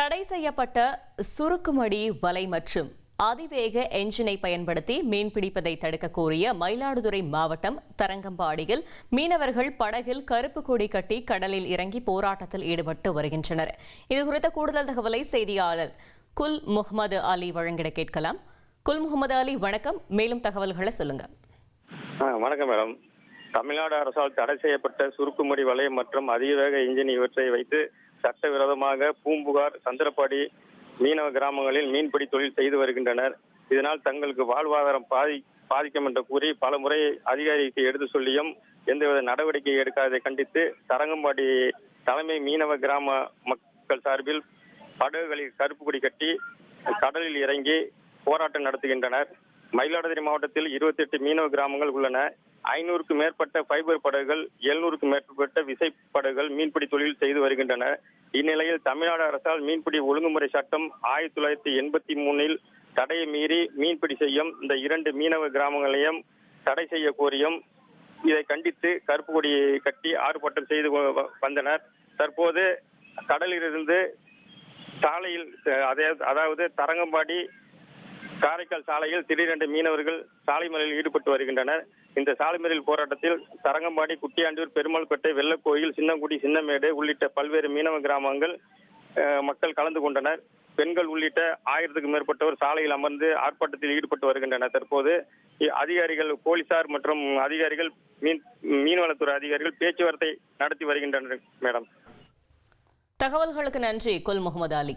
தடை செய்யப்பட்ட சுருக்குமடி வலை மற்றும் அதிவேக என்ஜினை பயன்படுத்தி மீன்பிடிப்பதை தடுக்க கோரிய மயிலாடுதுறை மாவட்டம் தரங்கம்பாடியில் மீனவர்கள் படகில் கருப்பு கொடி கட்டி கடலில் இறங்கி போராட்டத்தில் ஈடுபட்டு வருகின்றனர். இது குறித்த கூடுதல் தகவலை செய்தியாளர் குல் முகமது அலி வழங்கிட கேட்கலாம். குல் முகமது அலி வணக்கம். மேலும் தகவல்களை சொல்லுங்க. வணக்கம் மேடம். தமிழ்நாடு அரசால் தடை செய்யப்பட்ட சுருக்குமடி வலை மற்றும் அதிவேக இன்ஜின் இவற்றை வைத்து சட்டவிரோதமாக பூம்புகார் சந்திரப்பாடி மீனவ கிராமங்களில் மீன்பிடி தொழில் செய்து வருகின்றனர். இதனால் தங்களுக்கு வாழ்வாதாரம் பாதி பாதிக்கும் என்று கூறி பல முறை அதிகாரிக்கு எடுத்து சொல்லியும் எந்தவித நடவடிக்கை எடுக்காததை கண்டித்து தரங்கம்பாடி தலைமை மீனவ கிராம மக்கள் சார்பில் படகுகளில் கருப்பு கொடி கட்டி கடலில் இறங்கி போராட்டம் நடத்துகின்றனர். மயிலாடுதுறை மாவட்டத்தில் 28 மீனவ கிராமங்கள் உள்ளன. ஐநூறுக்கும் மேற்பட்ட ஃபைபர் படகுகள் எழுநூறுக்கும் மேற்பட்ட விசை படகுகள் மீன்பிடி தொழில் செய்து வருகின்றன. இந்நிலையில் தமிழ்நாடு அரசால் மீன்பிடி ஒழுங்குமுறை சட்டம் ஆயிரத்தி தொள்ளாயிரத்தி எண்பத்தி மூணில் தடையை மீறி மீன்பிடி செய்யும் இந்த இரண்டு மீனவ கிராமங்களையும் தடை செய்ய கோரியும் இதை கண்டித்து கருப்பு கொடி கட்டி ஆர்ப்பாட்டம் செய்து வ- வந்தனர். தற்போது கடலிலிருந்து சாலையில் அதே- அதாவது தரங்கம்பாடி காரைக்கால் சாலையில் திடீரென்று மீனவர்கள் சாலை மறியலில் ஈடுபட்டு வருகின்றனர். இந்த சாலை மறியல் போராட்டத்தில் தரங்கம்பாடி குட்டியாண்டூர் பெருமாள்பேட்டை வெள்ளக்கோயில் சின்னங்குடி சின்னமேடு உள்ளிட்ட பல்வேறு மீனவ கிராமங்கள் மக்கள் கலந்து கொண்டனர். பெண்கள் உள்ளிட்ட ஆயிரத்துக்கும் மேற்பட்டவர் சாலையில் அமர்ந்து ஆர்ப்பாட்டத்தில் ஈடுபட்டு வருகின்றனர். தற்போது அதிகாரிகள் போலீசார் மற்றும் அதிகாரிகள் மீன் மீன்வளத்துறை அதிகாரிகள் பேச்சுவார்த்தை நடத்தி வருகின்றனர் மேடம். தகவல்களுக்கு நன்றி குல் முகமது அலி.